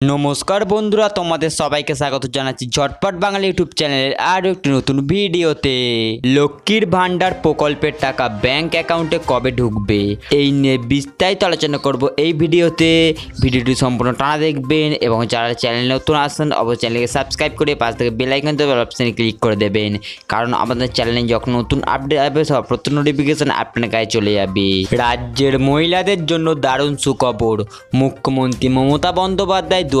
নমস্কার বন্ধুরা, তোমাদের সবাইকে স্বাগত জানাচ্ছি ঝটপট বাঙালি ইউটিউব চ্যানেলের আরও একটি নতুন ভিডিওতে। লক্ষ্মীর ভান্ডার প্রকল্পের টাকা ব্যাংক অ্যাকাউন্টে কবে ঢুকবে? এই নিয়ে বিস্তারিত আলোচনা করব এই ভিডিওতে। ভিডিওটি সম্পূর্ণ টানা দেখবেন এবং যারা চ্যানেল নতুন আসেন অবশ্যই চ্যানেলকে সাবস্ক্রাইব করে পাশ থেকে বেলাইকন দেবে অপশানে ক্লিক করে দেবেন। কারণ আমাদের চ্যানেলে যখন নতুন আপডেট আসবে সব প্রথম নোটিফিকেশন আপনার গায়ে চলে যাবে। রাজ্যের মহিলাদের জন্য দারুণ সুখবর। মুখ্যমন্ত্রী মমতা বন্দ্যোপাধ্যায় দু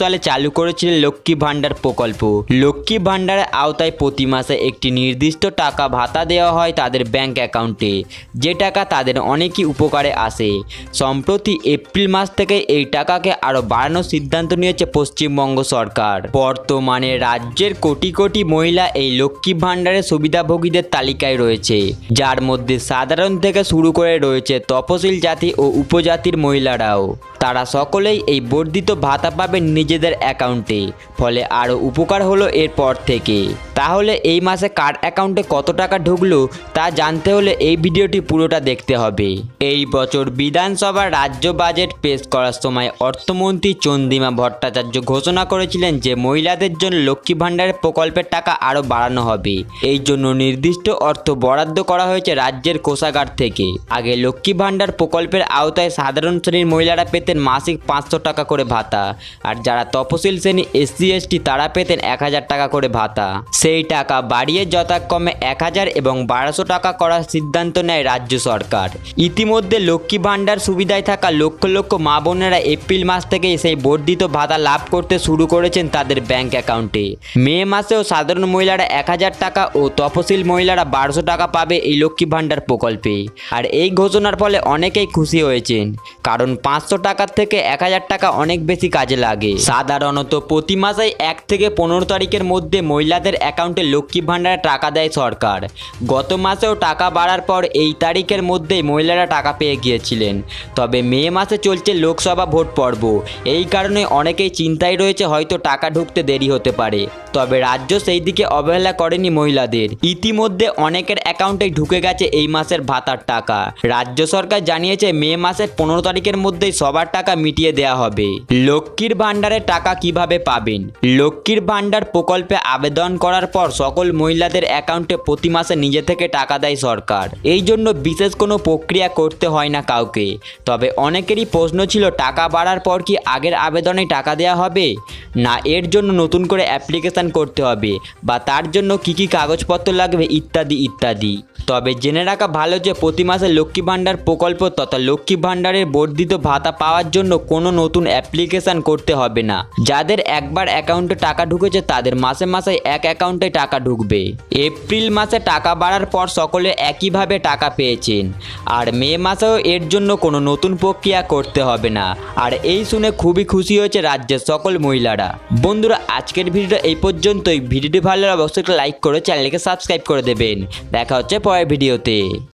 সালে চালু করেছিলেন লক্ষ্মী ভাণ্ডার প্রকল্প। লক্ষ্মী ভাণ্ডারের আওতায় প্রতি মাসে একটি নির্দিষ্ট টাকা ভাতা দেওয়া হয় তাদের ব্যাংক অ্যাকাউন্টে। যে টাকা তাদের অনেকই উপকারে আসে। সম্প্রতি এপ্রিল মাস থেকে এই টাকাকে আরও বাড়ানোর সিদ্ধান্ত নিয়েছে পশ্চিমবঙ্গ সরকার। বর্তমানে রাজ্যের কোটি কোটি মহিলা এই লক্ষ্মী ভাণ্ডারের সুবিধাভোগীদের তালিকায় রয়েছে। যার মধ্যে সাধারণ থেকে শুরু করে রয়েছে তপশিল জাতি ও উপজাতির মহিলারাও। তারা সকলেই এই বর্ধিত ভাতা পাবেন নিজেদের অ্যাকাউন্টে ফলে আরও উপকার হলো এরপর থেকে। তাহলে এই মাসে কার অ্যাকাউন্টে কত টাকা ঢুকলো তা জানতে হলে এই ভিডিওটি পুরোটা দেখতে হবে। এই বছর বিধানসভার রাজ্য বাজেট পেশ করার সময় অর্থমন্ত্রী চন্দিমা ভট্টাচার্য ঘোষণা করেছিলেন যে মহিলাদের জন্য লক্ষ্মী ভাণ্ডারের প্রকল্পের টাকা আরও বাড়ানো হবে। এই জন্য নির্দিষ্ট অর্থ বরাদ্দ করা হয়েছে রাজ্যের কোষাগার থেকে। আগে লক্ষ্মী ভাণ্ডার প্রকল্পের আওতায় সাধারণ শ্রেণির মহিলারা পেতেন মাসিক পাঁচশো টাকা করে ভাতা, আর যারা তপশিল শ্রেণি এসসি, এসটি তারা পেতেন এক হাজার টাকা করে ভাতা। সেই টাকা বাড়িয়ে যথাক্রমে এক হাজার এবং বারোশো টাকা করার সিদ্ধান্ত নেয় রাজ্য সরকার। ইতিমধ্যে লক্ষ্মী ভাণ্ডার সুবিধায় থাকা লক্ষ লক্ষ মা বোনেরা এপ্রিল মাস থেকে সেই বর্ধিত ভাতা লাভ করতে শুরু করেছেন তাদের ব্যাংক অ্যাকাউন্টে। মে মাসেও সাধারণ মহিলারা এক হাজার টাকা ও তফসিল মহিলারা বারোশো টাকা পাবে এই লক্ষ্মী ভাণ্ডার প্রকল্পে। আর এই ঘোষণার ফলে অনেকেই খুশি হয়েছেন, কারণ পাঁচশো টাকার থেকে এক হাজার টাকা অনেক বেশি কাজে লাগে। সাধারণত প্রতি মাসে এক থেকে পনেরো তারিখের মধ্যে মহিলাদের অ্যাকাউন্টে লক্ষ্মী ভাণ্ডারে টাকা দেয় সরকার। গত মাসেও টাকা বাড়ার পর এই তারিখের মধ্যেই মহিলারা টাকা পেয়ে গিয়েছিলেন। তবে মে মাসে চলছে লোকসভা ভোট পর্ব। এই কারণে অনেকেই চিন্তায় রয়েছে হয়তো টাকা ঢুকতে দেরি হতে পারে। তবে রাজ্য সেই দিকে অবহেলা করেনি মহিলাদের। ইতিমধ্যে অনেকের অ্যাকাউন্টে ঢুকে গেছে এই মাসের ভাতার টাকা। রাজ্য সরকার জানিয়েছে মে মাসের পনেরো তারিখের মধ্যেই সবার টাকা মিটিয়ে দেওয়া হবে। লক্ষ্মীর ভাণ্ডারের টাকা কীভাবে পাবেন? লক্ষ্মীর ভাণ্ডার প্রকল্পে আবেদন করার পর সকল মহিলাদের অ্যাকাউন্টে প্রতি মাসে নিজে থেকে টাকা দেয় সরকার। এই জন্য বিশেষ কোনো প্রক্রিয়া করতে হয় না কাউকে। তবে অনেকেরই প্রশ্ন ছিল, টাকা বাড়ার পর কি আগের আবেদনে টাকা দেওয়া হবে? না এর জন্য নতুন করে অ্যাপ্লিকেশান করতে হবে, বা তার জন্য কি কি কাগজপত্র লাগবে ইত্যাদি ইত্যাদি। তবে জেনে রাখা ভালো যে প্রতি মাসে লক্ষ্মী ভাণ্ডার প্রকল্প তথা লক্ষ্মী ভাণ্ডারের বর্ধিত ভাতা পাওয়ার জন্য কোনো নতুন অ্যাপ্লিকেশান করতে হবে না। যাদের একবার অ্যাকাউন্টে টাকা ঢুকেছে তাদের মাসে মাসে এক অ্যাকাউন্টে টাকা ঢুকবে। এপ্রিল মাসে টাকা বাড়ার পর সকলে একইভাবে টাকা পেয়েছেন। আর মে মাসেও এর জন্য কোনো নতুন প্রক্রিয়া করতে হবে না। আর এই শুনে খুবই খুশি হয়েছে রাজ্যের সকল মহিলারা। বন্ধুরা, আজকের ভিডিওটা এই পর্যন্তই। ভিডিওটি ভালো লাগলে অবশ্যই লাইক করে চ্যানেলকে সাবস্ক্রাইব করে দেবেন। দেখা হচ্ছে পরের ভিডিওতে